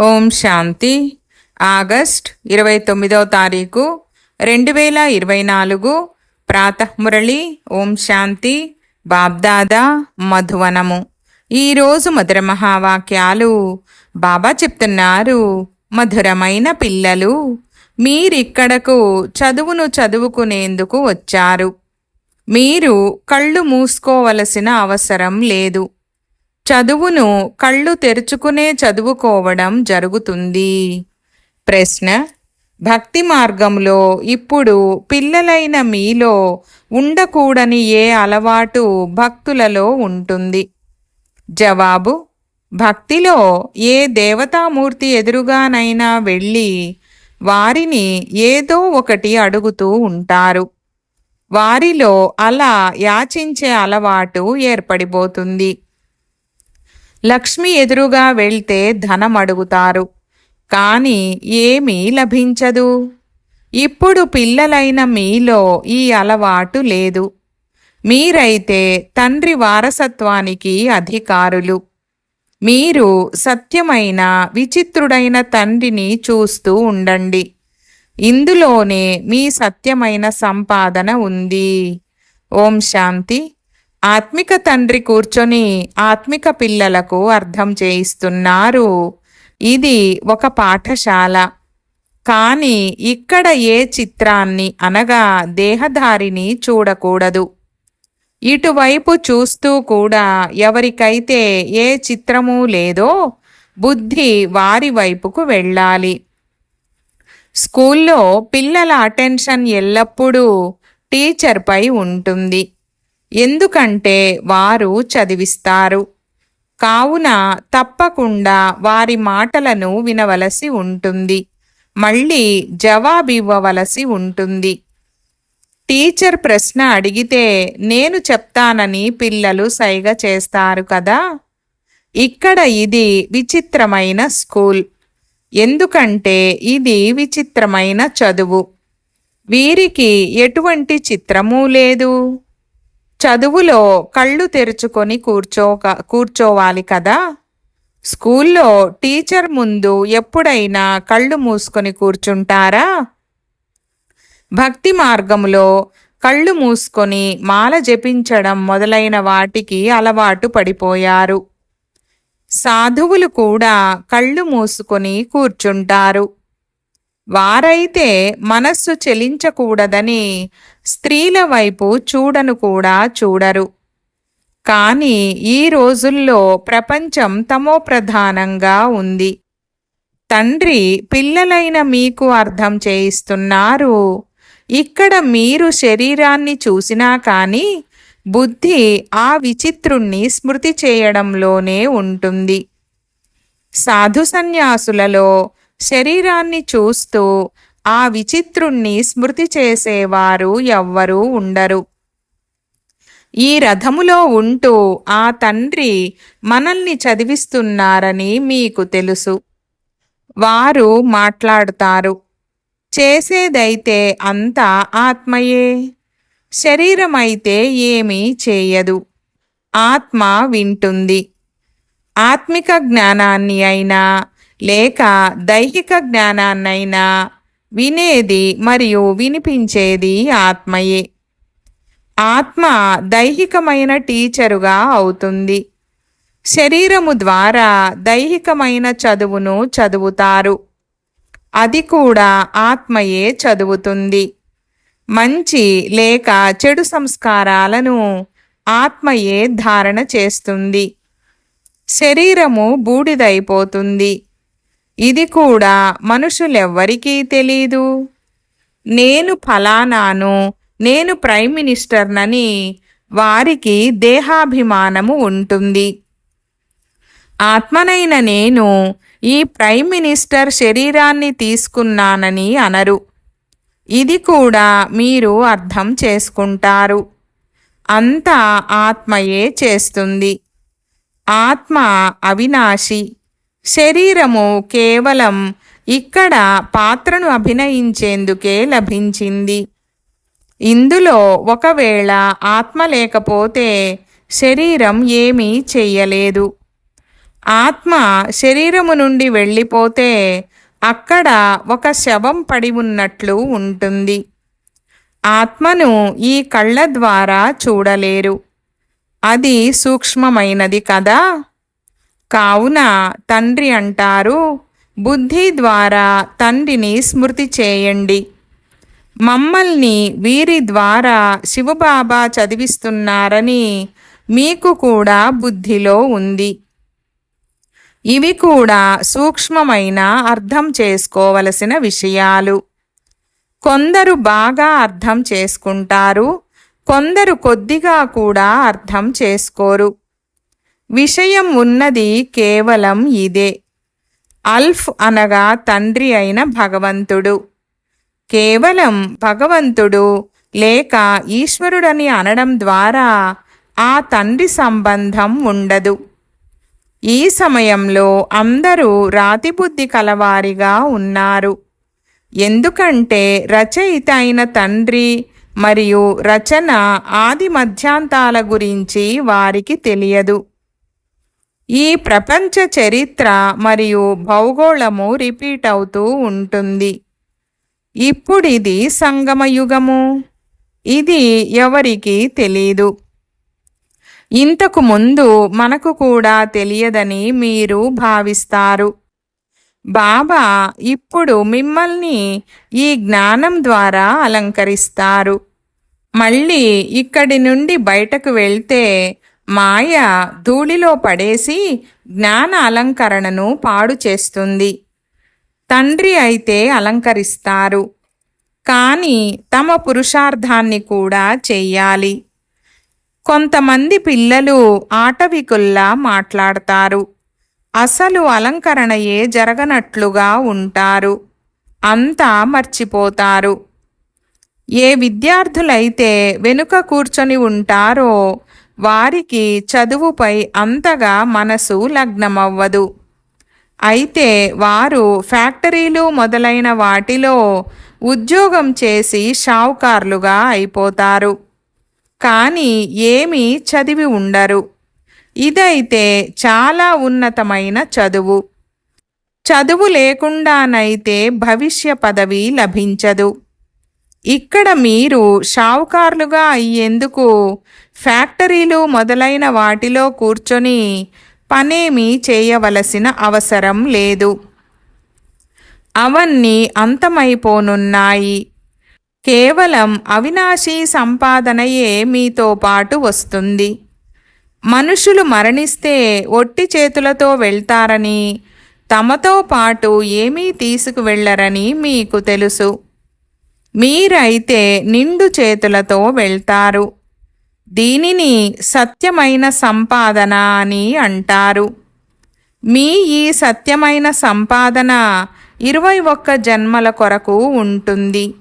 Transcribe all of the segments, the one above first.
ఓం శాంతి. August ఇరవై తొమ్మిదవ తారీఖు రెండు వేల ఇరవై నాలుగు ప్రాతమురళి ఓం శాంతి. బాబ్దాదా మధువనము. ఈరోజు మధుర మహావాక్యాలు బాబా చెప్తున్నారు. మధురమైన పిల్లలు మీరిక్కడకు చదువును చదువుకునేందుకు వచ్చారు. మీరు కళ్ళు మూసుకోవలసిన అవసరం లేదు. చదువును కళ్ళు తెరుచుకునే చదువుకోవడం జరుగుతుంది. ప్రశ్న భక్తి మార్గంలో ఇప్పుడు పిల్లలైన మీలో ఉండకూడని ఏ అలవాటు భక్తులలో ఉంటుంది? జవాబు భక్తిలో ఏ దేవతామూర్తి ఎదురుగానైనా వెళ్ళి వారిని ఏదో ఒకటి అడుగుతూ ఉంటారు. వారిలో అలా యాచించే అలవాటు ఏర్పడిపోతుంది. లక్ష్మి ఎదురుగా వెళ్తే ధనం అడుగుతారు. కానీ ఏమీ లభించదు. ఇప్పుడు పిల్లలైన మీలో ఈ అలవాటు లేదు. మీరైతే తండ్రి వారసత్వానికి అధికారులు. మీరు సత్యమైన విచిత్రుడైన తండ్రిని చూస్తూ ఉండండి. ఇందులోనే మీ సత్యమైన సంపాదన ఉంది. ఓం శాంతి. ఆత్మిక తండ్రి కూర్చొని ఆత్మిక పిల్లలకు అర్థం చేయిస్తున్నారు. ఇది ఒక పాఠశాల. కానీ ఇక్కడ ఏ చిత్రాన్ని అనగా దేహధారిని చూడకూడదు. ఇటువైపు చూస్తూ కూడా ఎవరికైతే ఏ చిత్రము లేదో బుద్ధి వారి వైపుకు వెళ్ళాలి. స్కూల్లో పిల్లల అటెన్షన్ ఎల్లప్పుడూ టీచర్పై ఉంటుంది. ఎందుకంటే వారు చదివిస్తారు. కావున తప్పకుండా వారి మాటలను వినవలసి ఉంటుంది. మళ్ళీ జవాబివ్వవలసి ఉంటుంది. టీచర్ ప్రశ్న అడిగితే నేను చెప్తానని పిల్లలు సైగ చేస్తారు కదా? ఇక్కడ ఇది విచిత్రమైన స్కూల్. ఎందుకంటే ఇది విచిత్రమైన చదువు. వీరికి ఎటువంటి చిత్రమూ లేదు. చదువులో కళ్ళు తెరుచుకొని కూర్చో కూర్చోవాలి కదా? స్కూల్లో టీచర్ ముందు ఎప్పుడైనా కళ్ళు మూసుకొని కూర్చుంటారా? భక్తి మార్గంలో కళ్ళు మూసుకొని మాల జపించడం మొదలైన వాటికి అలవాటు పడిపోయారు. సాధువులు కూడా కళ్ళు మూసుకొని కూర్చుంటారు. వారైతే మనస్సు చెలించకూడదని స్త్రీల వైపు చూడను కూడా చూడరు. కానీ ఈ రోజుల్లో ప్రపంచం తమో ప్రధానంగా ఉంది. తండ్రి పిల్లలైన మీకు అర్థం చేయిస్తున్నారు. ఇక్కడ మీరు శరీరాన్ని చూసినా కానీ బుద్ధి ఆ విచిత్రుణ్ణి స్మృతి చేయడంలోనే ఉంటుంది. సాధు సన్యాసులలో శరీరాన్ని చూస్తూ ఆ విచిత్రుణ్ణి స్మృతి చేసేవారు ఎవ్వరూ ఉండరు. ఈ రథములో ఉంటూ ఆ తండ్రి మనల్ని చదివిస్తున్నారని మీకు తెలుసు. వారు మాట్లాడుతారు. చేసేదైతే అంతా ఆత్మయే. శరీరమైతే ఏమీ చేయదు. ఆత్మ వింటుంది. ఆత్మిక జ్ఞానాన్ని అయినా లేక దైహిక జ్ఞానాన్నైనా వినేది మరియు వినిపించేది ఆత్మయే. ఆత్మ దైహికమైన టీచరుగా అవుతుంది. శరీరము ద్వారా దైహికమైన చదువును చదువుతారు. అది కూడా ఆత్మయే చదువుతుంది. మంచి లేక చెడు సంస్కారాలను ఆత్మయే ధారణ చేస్తుంది. శరీరము బూడిదైపోతుంది. ఇది కూడా మనుషులెవ్వరికీ తెలీదు. నేను ఫలానాను నేను ప్రైమ్ మినిస్టర్నని వారికి దేహాభిమానము ఉంటుంది. ఆత్మనైన నేను ఈ ప్రైమ్ మినిస్టర్ శరీరాన్ని తీసుకున్నానని అనరు. ఇది కూడా మీరు అర్థం చేసుకుంటారు. అంతా ఆత్మయే చేస్తుంది. ఆత్మ అవినాశి. శరీరము కేవలం ఇక్కడ పాత్రను అభినయించేందుకే లభించింది. ఇందులో ఒకవేళ ఆత్మ లేకపోతే శరీరం ఏమీ చెయ్యలేదు. ఆత్మ శరీరము నుండి వెళ్ళిపోతే అక్కడ ఒక శవం పడి ఉన్నట్లు ఉంటుంది. ఆత్మను ఈ కళ్ళ ద్వారా చూడలేరు. అది సూక్ష్మమైనది కదా? కావున తండ్రి అంటారు బుద్ధి ద్వారా తండ్రిని స్మృతి చేయండి. మమ్మల్ని వీరి ద్వారా శివబాబా చదివిస్తున్నారని మీకు కూడా బుద్ధిలో ఉంది. ఇవి కూడా సూక్ష్మమైన అర్థం చేసుకోవలసిన విషయాలు. కొందరు బాగా అర్థం చేసుకుంటారు కొందరు కొద్దిగా కూడా అర్థం చేసుకోరు. విషయం ఉన్నది కేవలం ఇదే. అల్ఫ్ అనగా తండ్రి అయిన భగవంతుడు. కేవలం భగవంతుడు లేక ఈశ్వరుడని అనడం ద్వారా ఆ తండ్రి సంబంధం ఉండదు. ఈ సమయంలో అందరూ రాతిబుద్ధి కలవారిగా ఉన్నారు. ఎందుకంటే రచయిత అయిన తండ్రి మరియు రచన ఆది మధ్యాంతాల గురించి వారికి తెలియదు. ఈ ప్రపంచ చరిత్ర మరియు భౌగోళము రిపీట్ అవుతూ ఉంటుంది. ఇప్పుడిది సంగమయుగము ఇది ఎవరికి తెలీదు. ఇంతకు ముందు మనకు కూడా తెలియదని మీరు భావిస్తారు. బాబా ఇప్పుడు మిమ్మల్ని ఈ జ్ఞానం ద్వారా అలంకరిస్తారు. మళ్ళీ ఇక్కడి నుండి బయటకు వెళ్తే మాయ ధూళిలో పడేసి జ్ఞాన అలంకరణను పాడు చేస్తుంది. తండ్రి అయితే అలంకరిస్తారు. కానీ తమ పురుషార్థాన్ని కూడా చెయ్యాలి. కొంతమంది పిల్లలు ఆటవికుల్లా మాట్లాడతారు. అసలు అలంకరణయే జరగనట్లుగా ఉంటారు. అంతా మర్చిపోతారు. ఏ విద్యార్థులైతే వెనుక కూర్చొని ఉంటారో వారికి చదువుపై అంతగా మనసు లగ్నమవ్వదు. అయితే వారు ఫ్యాక్టరీలు మొదలైన వాటిలో ఉద్యోగం చేసి షావుకార్లుగా అయిపోతారు. కానీ ఏమీ చదివి ఉండరు. ఇదైతే చాలా ఉన్నతమైన చదువు. చదువు లేకుండానైతే భవిష్య పదవి లభించదు. ఇక్కడ మీరు షావుకారులుగా అయ్యేందుకు ఫ్యాక్టరీలు మొదలైన వాటిలో కూర్చొని పనేమీ చేయవలసిన అవసరం లేదు. అవన్నీ అంతమైపోనున్నాయి. కేవలం అవినాశీ సంపాదనయే మీతో పాటు వస్తుంది. మనుషులు మరణిస్తే ఒట్టి చేతులతో వెళ్తారని తమతో పాటు ఏమీ తీసుకువెళ్ళరని మీకు తెలుసు. మీరైతే నిండు చేతులతో వెళ్తారు. దీనిని సత్యమైన సంపాదన అని అంటారు. మీ ఈ సత్యమైన సంపాదన ఇరవై ఒక్క జన్మల కొరకు ఉంటుంది.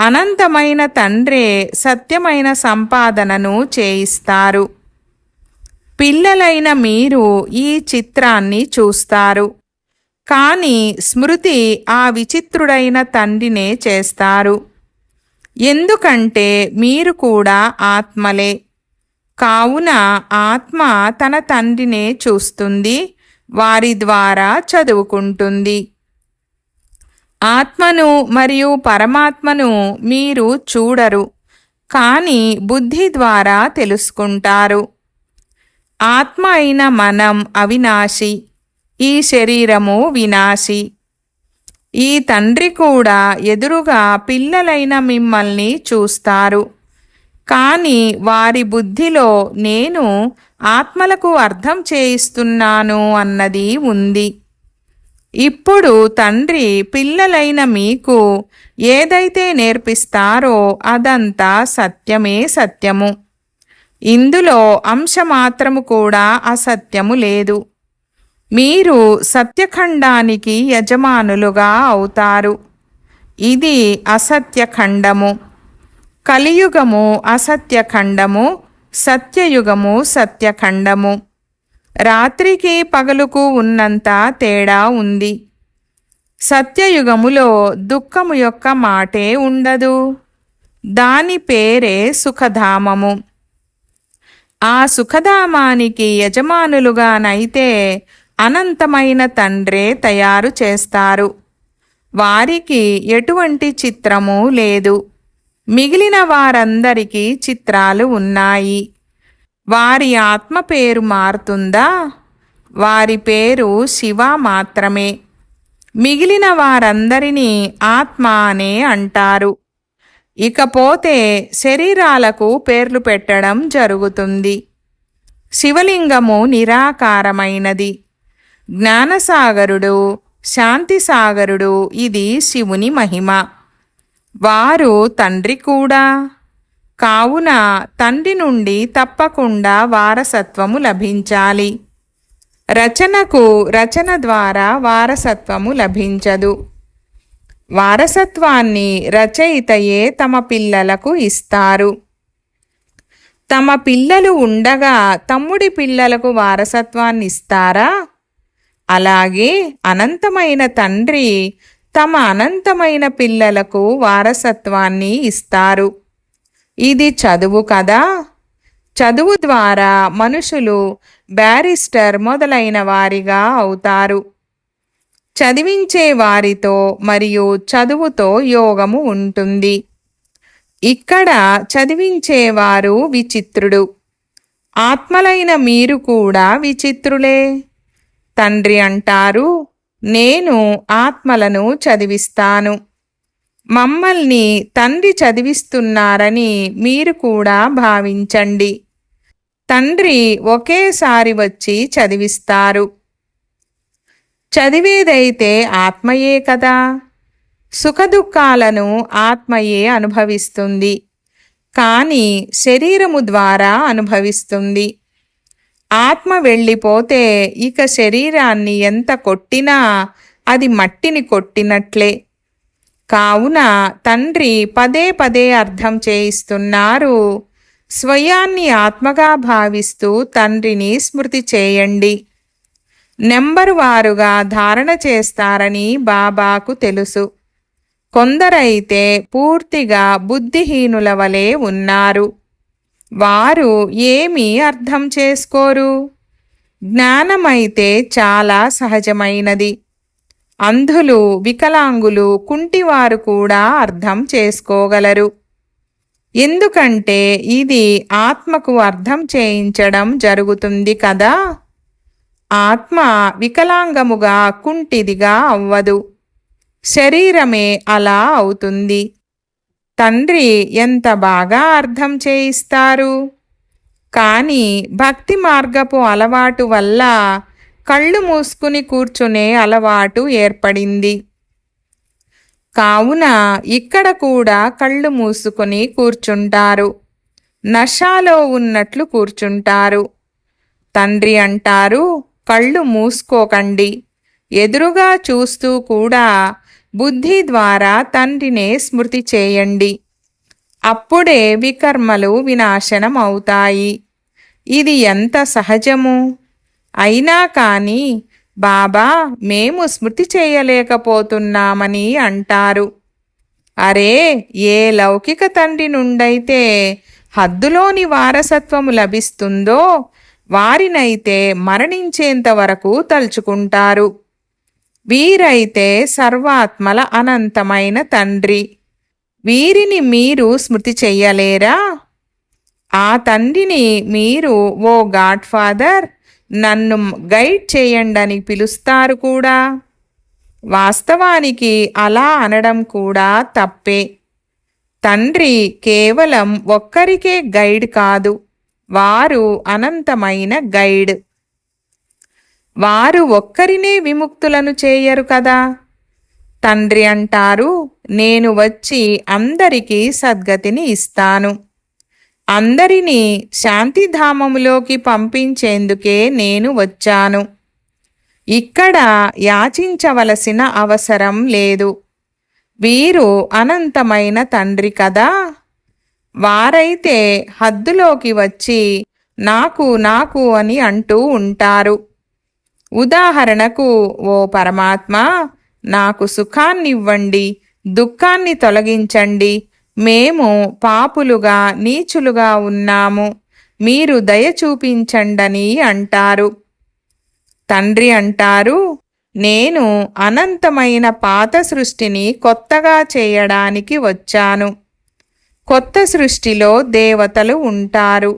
అనంతమైన తండ్రే సత్యమైన సంపాదనను చేయిస్తారు. పిల్లలైన మీరు ఈ చిత్రాన్ని చూస్తారు. కానీ స్మృతి ఆ విచిత్రుడైన తండ్రినే చేస్తారు. ఎందుకంటే మీరు కూడా ఆత్మలే. కావున ఆత్మ తన తండ్రినే చూస్తుంది వారి ద్వారా చదువుకుంటుంది. ఆత్మను మరియు పరమాత్మను మీరు చూడరు కానీ బుద్ధి ద్వారా తెలుసుకుంటారు. ఆత్మ అయిన మనం అవినాశి ఈ శరీరము వినాశి. ఈ తండ్రి కూడా ఎదురుగా పిల్లలైన మిమ్మల్ని చూస్తారు. కానీ వారి బుద్ధిలో నేను ఆత్మలకు అర్థం చేయిస్తున్నాను అన్నది ఉంది. ఇప్పుడు తండ్రి పిల్లలైన మీకు ఏదైతే నేర్పిస్తారో అదంతా సత్యమే సత్యము. ఇందులో అంశమాత్రము కూడా అసత్యము లేదు. మీరు సత్యఖండానికి యజమానులుగా అవుతారు. ఇది అసత్యఖండము. కలియుగము అసత్యఖండము సత్యయుగము సత్యఖండము. రాత్రికి పగలుకు ఉన్నంత తేడా ఉంది. సత్యయుగములో దుఃఖము యొక్క మాటే ఉండదు. దాని పేరే సుఖధామము. ఆ సుఖధామానికి యజమానులుగానైతే అనంతమైన తండ్రే తయారు చేస్తారు. వారికి ఎటువంటి చిత్రము లేదు. మిగిలిన వారందరికీ చిత్రాలు ఉన్నాయి. వారి ఆత్మ పేరు మారుతుందా? వారి పేరు శివ మాత్రమే. మిగిలిన వారందరినీ ఆత్మ అనే అంటారు. ఇకపోతే శరీరాలకు పేర్లు పెట్టడం జరుగుతుంది. శివలింగము నిరాకారమైనది. జ్ఞానసాగరుడు శాంతిసాగరుడు ఇది శివుని మహిమ. వారు తండ్రి కూడా. కావున తండ్రి నుండి తప్పకుండా వారసత్వము లభించాలి. రచనకు రచన ద్వారా వారసత్వము లభించదు. వారసత్వాన్ని రచయితయే తమ పిల్లలకు ఇస్తారు. తమ పిల్లలు ఉండగా తమ్ముడి పిల్లలకు వారసత్వాన్ని ఇస్తారా అలాగే అనంతమైన తండ్రి తమ అనంతమైన పిల్లలకు వారసత్వాన్ని ఇస్తారు. ఇది చదువు కదా. చదువు ద్వారా మనుషులు బ్యారిస్టర్ మొదలైన వారిగా అవుతారు. చదివించే వారితో మరియు చదువుతో యోగము ఉంటుంది. ఇక్కడ చదివించేవారు విచిత్రుడు. ఆత్మలైన మీరు కూడా విచిత్రులే. తండ్రి అంటారు నేను ఆత్మలను చదివిస్తాను. మమ్మల్ని తండ్రి చదివిస్తున్నారని మీరు కూడా భావించండి. తండ్రి ఒకేసారి వచ్చి చదివిస్తారు. చదివేదైతే ఆత్మయే కదా సుఖదుఖాలను ఆత్మయే అనుభవిస్తుంది. కానీ శరీరము ద్వారా అనుభవిస్తుంది. ఆత్మ వెళ్ళిపోతే ఇక శరీరాన్ని ఎంత కొట్టినా అది మట్టిని కొట్టినట్లే. కావున తండ్రి పదే పదే అర్థం చేయిస్తున్నారు. స్వయాన్ని ఆత్మగా భావిస్తూ తండ్రిని స్మృతి చేయండి. నెంబరు వారుగా ధారణ చేస్తారని బాబాకు తెలుసు. కొందరైతే పూర్తిగా బుద్ధిహీనుల వలె ఉన్నారు. వారు ఏమీ అర్థం చేసుకోరు. జ్ఞానమైతే చాలా సహజమైనది. అంధులు వికలాంగులు కుంటివారు కూడా అర్థం చేసుకోగలరు. ఎందుకంటే ఇది ఆత్మకు అర్థం చేయించడం జరుగుతుంది కదా? ఆత్మ వికలాంగముగా కుంటిదిగా అవ్వదు. శరీరమే అలా అవుతుంది. తండ్రి ఎంత బాగా అర్థం చేయిస్తారు? కానీ భక్తి మార్గపు అలవాటు వల్ల కళ్ళు మూసుకుని కూర్చునే అలవాటు ఏర్పడింది. కావున ఇక్కడ కూడా కళ్ళు మూసుకుని కూర్చుంటారు. నషాలో ఉన్నట్లు కూర్చుంటారు. తండ్రి అంటారు కళ్ళు మూసుకోకండి. ఎదురుగా చూస్తూ కూడా బుద్ధి ద్వారా తండ్రినే స్మృతి చేయండి. అప్పుడే వికర్మలు వినాశనం అవుతాయి ఇది ఎంత సహజము? అయినా కానీ బాబా మేము స్మృతి చేయలేకపోతున్నామని అంటారు. అరే ఏ లౌకిక తండ్రి నుండైతే హద్దులోని వారసత్వము లభిస్తుందో వారినైతే మరణించేంత వరకు తలుచుకుంటారు. వీరైతే సర్వాత్మల అనంతమైన తండ్రి. వీరిని మీరు స్మృతి చెయ్యలేరా? ఆ తండ్రిని మీరు ఓ గాడ్ ఫాదర్ నన్ను గైడ్ చేయండి అని పిలుస్తారు కూడా. వాస్తవానికి అలా అనడం కూడా తప్పే. తండ్రి కేవలం ఒక్కరికే గైడ్ కాదు వారు అనంతమైన గైడ్. వారు ఒక్కరినే విముక్తులను చేయరు కదా. తండ్రి అంటారు నేను వచ్చి అందరికీ సద్గతిని ఇస్తాను. అందరినీ శాంతిధామములోకి పంపించేందుకే నేను వచ్చాను. ఇక్కడ యాచించవలసిన అవసరం లేదు. వీరు అనంతమైన తండ్రి కదా. వారైతే హద్దులోకి వచ్చి నాకు నాకు అని అంటూ ఉంటారు. ఉదాహరణకు ఓ పరమాత్మ నాకు సుఖాన్నివ్వండి దుఃఖాన్ని తొలగించండి మేము పాపులుగా నీచులుగా ఉన్నాము మీరు దయ చూపించండని అంటారు. తండ్రి అంటారు నేను అనంతమైన పాత సృష్టిని కొత్తగా చేయడానికి వచ్చాను. కొత్త సృష్టిలో దేవతలు ఉంటారు.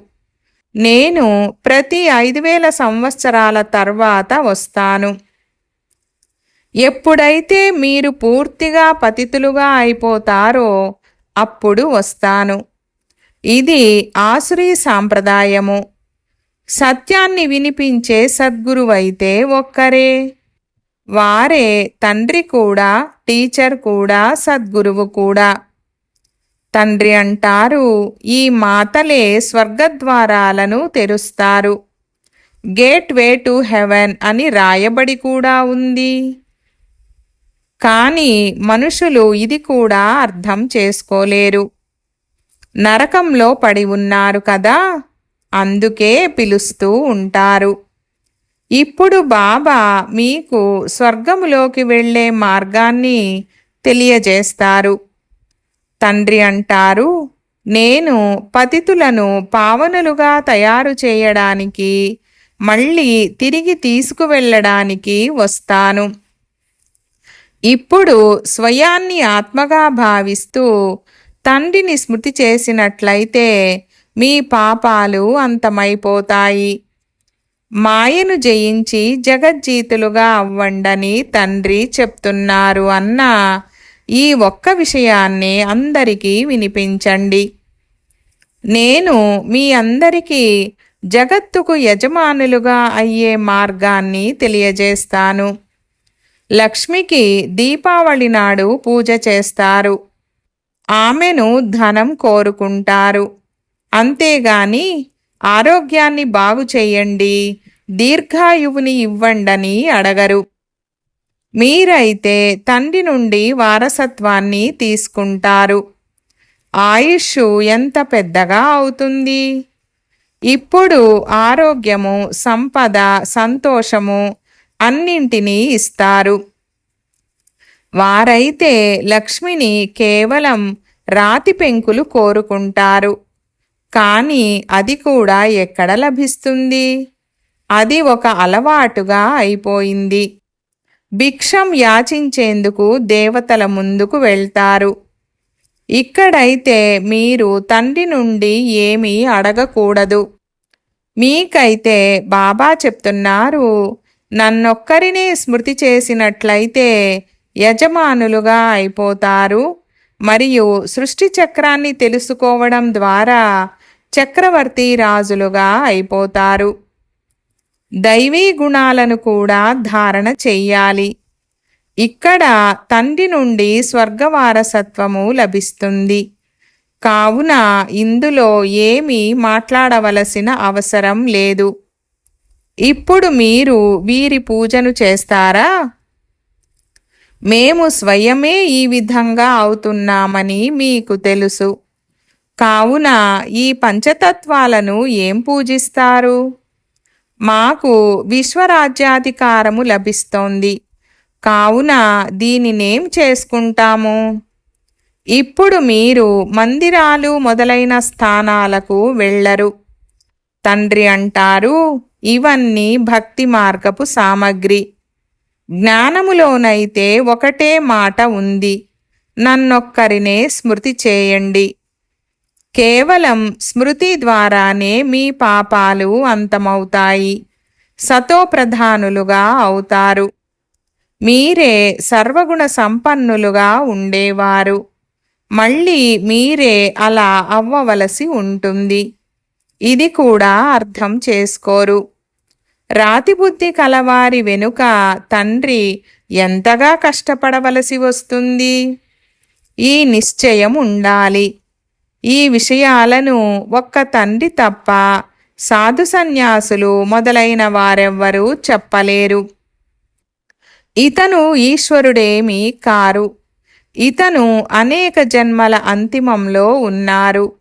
నేను ప్రతి ఐదు వేల సంవత్సరాల తర్వాత వస్తాను. ఎప్పుడైతే మీరు పూర్తిగా పతితులుగా అయిపోతారో అప్పుడు వస్తాను. ఇది ఆసురీ సాంప్రదాయము. సత్యాన్ని వినిపించే సద్గురువైతే ఒక్కరే. వారే తండ్రి కూడా టీచర్ కూడా సద్గురువు కూడా. తండ్రి అంటారు ఈ మాతలే స్వర్గద్వారాలను తెరుస్తారు. గేట్ వే టు హెవెన్ అని రాయబడి కూడా ఉంది. కానీ మనుషులు ఇది కూడా అర్థం చేసుకోలేరు. నరకంలో పడి ఉన్నారు కదా అందుకే పిలుస్తూ ఉంటారు. ఇప్పుడు బాబా మీకు స్వర్గములోకి వెళ్ళే మార్గాన్ని తెలియజేస్తారు. తండ్రి అంటారు. నేను పతితులను పావనులుగా తయారు చేయడానికి మళ్ళీ తిరిగి తీసుకువెళ్ళడానికి వస్తాను. ఇప్పుడు స్వయాన్ని ఆత్మగా భావిస్తూ తండ్రిని స్మృతి చేసినట్లయితే మీ పాపాలు అంతమైపోతాయి. మాయను జయించి జగజ్జీతులుగా అవ్వండని తండ్రి చెప్తున్నారు అన్న ఈ ఒక్క విషయాన్ని అందరికీ వినిపించండి. నేను మీ అందరికీ జగత్తుకు యజమానులుగా అయ్యే మార్గాన్ని తెలియజేస్తాను. లక్ష్మికి దీపావళి నాడు పూజ చేస్తారు. ఆమెను ధనం కోరుకుంటారు. అంతేగాని ఆరోగ్యాన్ని బాగు చేయండి. దీర్ఘాయువుని ఇవ్వండని అడగరు. మీరైతే తండ్రి నుండి వారసత్వాన్ని తీసుకుంటారు. ఆయుష్ ఎంత పెద్దగా అవుతుంది? ఇప్పుడు ఆరోగ్యము సంపద సంతోషము అన్నింటినీ ఇస్తారు. వారైతే లక్ష్మిని కేవలం రాతి పెంకులు కోరుకుంటారు. కానీ అది కూడా ఎక్కడ లభిస్తుంది? అది ఒక అలవాటుగా అయిపోయింది. భిక్షం యాచించేందుకు దేవతల ముందుకు వెళ్తారు. ఇక్కడైతే మీరు తండ్రి నుండి ఏమీ అడగకూడదు. మీకైతే బాబా చెప్తున్నారు నన్నొక్కరినే స్మృతి చేసినట్లయితే యజమానులుగా అయిపోతారు. మరియు సృష్టి చక్రాన్ని తెలుసుకోవడం ద్వారా చక్రవర్తి రాజులుగా అయిపోతారు. దైవీ గుణాలను కూడా ధారణ చెయ్యాలి. ఇక్కడ తండ్రి నుండి స్వర్గవారసత్వము లభిస్తుంది. కావున ఇందులో ఏమీ మాట్లాడవలసిన అవసరం లేదు. ఇప్పుడు మీరు వీరి పూజను చేస్తారా? మేము స్వయమే ఈ విధంగా అవుతున్నామని మీకు తెలుసు. కావున ఈ పంచతత్వాలను ఏం పూజిస్తారు? మాకు విశ్వరాజ్యాధికారము లభిస్తోంది. కావున దీనినేం చేసుకుంటాము? ఇప్పుడు మీరు మందిరాలు మొదలైన స్థానాలకు వెళ్ళరు. తండ్రి అంటారు ఇవన్నీ భక్తి మార్గపు సామగ్రి. జ్ఞానములోనైతే ఒకటే మాట ఉంది నన్నొక్కరినే స్మృతి చేయండి. కేవలం స్మృతి ద్వారానే మీ పాపాలు అంతమవుతాయి. సతోప్రధానులుగా అవుతారు. మీరే సర్వగుణ సంపన్నులుగా ఉండేవారు. మళ్ళీ మీరే అలా అవ్వవలసి ఉంటుంది. ఇది కూడా అర్థం చేసుకోరు. రాతిబుద్ధి కలవారి వెనుక తండ్రి ఎంతగా కష్టపడవలసి వస్తుంది? ఈ నిశ్చయం ఉండాలి. ఈ విషయాలను ఒక్క తండ్రి తప్ప సాధు సన్యాసులు మొదలైన వారెవ్వరూ చెప్పలేరు. ఇతను ఈశ్వరుడేమీ కారు. ఇతను అనేక జన్మల అంతిమంలో ఉన్నారు.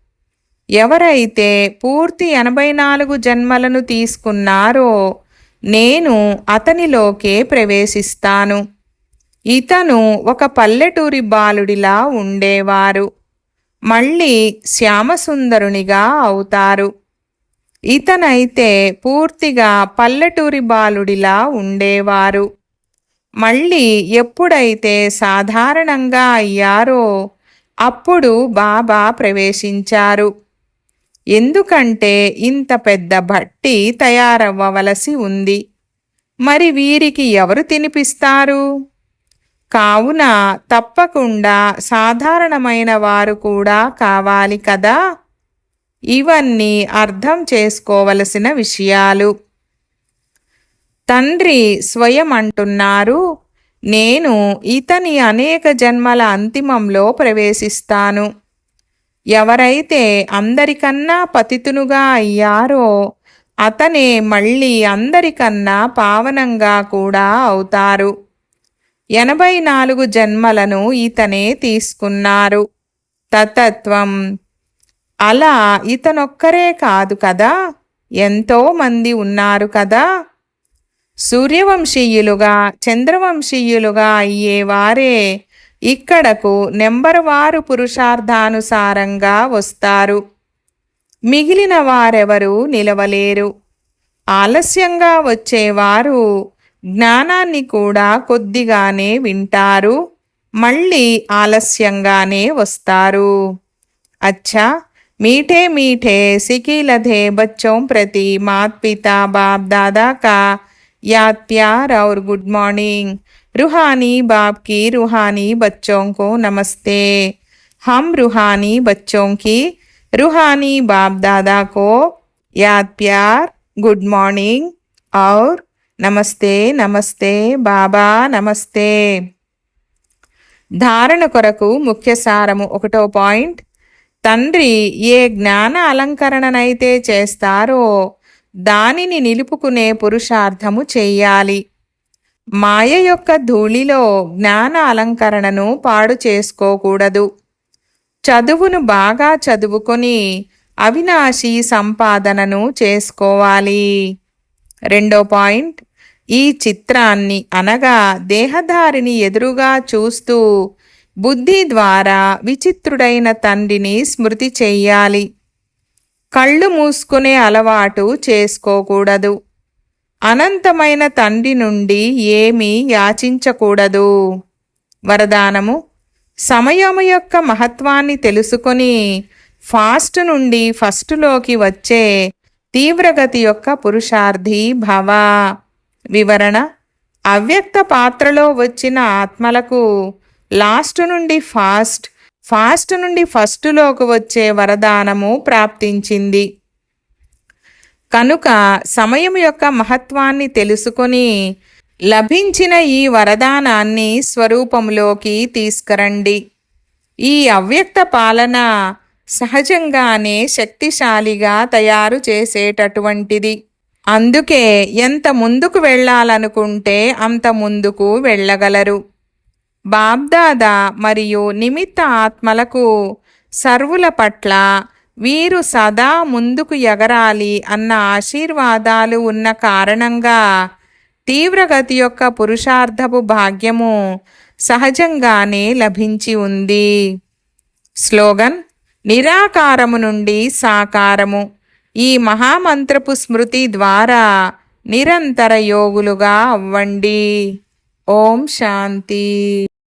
ఎవరైతే పూర్తి ఎనభై నాలుగు జన్మలను తీసుకున్నారో నేను అతనిలోకే ప్రవేశిస్తాను. ఇతను ఒక పల్లెటూరి బాలుడిలా ఉండేవారు. మళ్ళీ శ్యామసుందరునిగా అవుతారు. ఇతనైతే పూర్తిగా పల్లెటూరి బాలుడిలా ఉండేవారు. మళ్ళీ ఎప్పుడైతే సాధారణంగా అయ్యారో అప్పుడు బాబా ప్రవేశించారు. ఎందుకంటే ఇంత పెద్ద భట్టి తయారవ్వవలసి ఉంది. మరి వీరికి ఎవరు తినిపిస్తారు? కావున తప్పకుండా సాధారణమైన వారు కూడా కావాలి కదా? ఇవన్నీ అర్థం చేసుకోవలసిన విషయాలు. తండ్రి స్వయం అంటున్నారు నేను ఇతని అనేక జన్మల అంతిమంలో ప్రవేశిస్తాను. ఎవరైతే అందరికన్నా పతితునుగా అయ్యారో అతనే మళ్ళీ అందరికన్నా పావనంగా కూడా అవుతారు. ఎనభై నాలుగు జన్మలను ఇతనే తీసుకున్నారు. తతత్వం. అలా ఇతనొక్కరే కాదు కదా? ఎంతో మంది ఉన్నారు కదా? సూర్యవంశీయులుగా చంద్రవంశీయులుగా అయ్యేవారే ఇక్కడకు నెంబర్ వారు పురుషార్థానుసారంగా వస్తారు. మిగిలిన వారెవరు నిలవలేరు. ఆలస్యంగా వచ్చేవారు జ్ఞానాన్ని కూడా కొద్దిగానే వింటారు మళ్ళీ ఆలస్యంగానే వస్తారు అచ్చా मीठे मीठे सिकी लधे बच्चों प्रति मात पिता बाप दादा का याद प्यार और गुड मॉर्निंग रूहानी बाप की रूहानी बच्चों को नमस्ते हम रूहानी बच्चों की रूहानी बाप दादा को याद प्यार गुड मॉर्निंग और నమస్తే నమస్తే బాబా నమస్తే. ధారణ కొరకు ముఖ్య సారము ఒకటో పాయింట్. తండ్రి ఏ జ్ఞాన అలంకరణనైతే చేస్తారో దానిని నిలుపుకునే పురుషార్థము చెయ్యాలి మాయ యొక్క ధూళిలో జ్ఞాన అలంకరణను పాడు చేసుకోకూడదు. చదువును బాగా చదువుకొని అవినాశి సంపాదనను చేసుకోవాలి. రెండో పాయింట్. ఈ చిత్రాన్ని అనగా దేహదారిని ఎదురుగా చూస్తూ బుద్ధి ద్వారా విచిత్రుడైన తండ్రిని స్మృతి చెయ్యాలి. కళ్ళు మూసుకునే అలవాటు చేసుకోకూడదు. అనంతమైన తండ్రి నుండి ఏమీ యాచించకూడదు. వరదానము సమయము యొక్క మహత్వాన్ని తెలుసుకొని ఫాస్ట్ నుండి ఫస్టులోకి వచ్చే తీవ్రగతి యొక్క పురుషార్థి భవ. వివరణ. అవ్యక్త పాత్రలో వచ్చిన ఆత్మలకు లాస్ట్ నుండి ఫాస్ట్ ఫాస్ట్ నుండి ఫస్టులోకి వచ్చే వరదానము ప్రాప్తించింది. కనుక సమయం యొక్క మహత్వాన్ని తెలుసుకొని లభించిన ఈ వరదానాన్ని స్వరూపంలోకి తీసుకురండి. ఈ అవ్యక్త పాలన సహజంగానే శక్తిశాలిగా తయారు చేసేటటువంటిది. అందుకే ఎంత ముందుకు వెళ్ళాలనుకుంటే అంత ముందుకు వెళ్ళగలరు. బాబ్దాదా మరియు నిమిత్త ఆత్మలకు సర్వుల పట్ల వీరు సదా ముందుకు ఎగరాలి అన్న ఆశీర్వాదాలు ఉన్న కారణంగా తీవ్రగతి యొక్క పురుషార్థపు భాగ్యము సహజంగానే లభించి ఉంది. స్లోగన్ నిరాకారము నుండి సాకారము. ఈ మహామంత్రపు స్మృతి ద్వారా నిరంతర యోగులుగా అవ్వండి. ఓం శాంతి.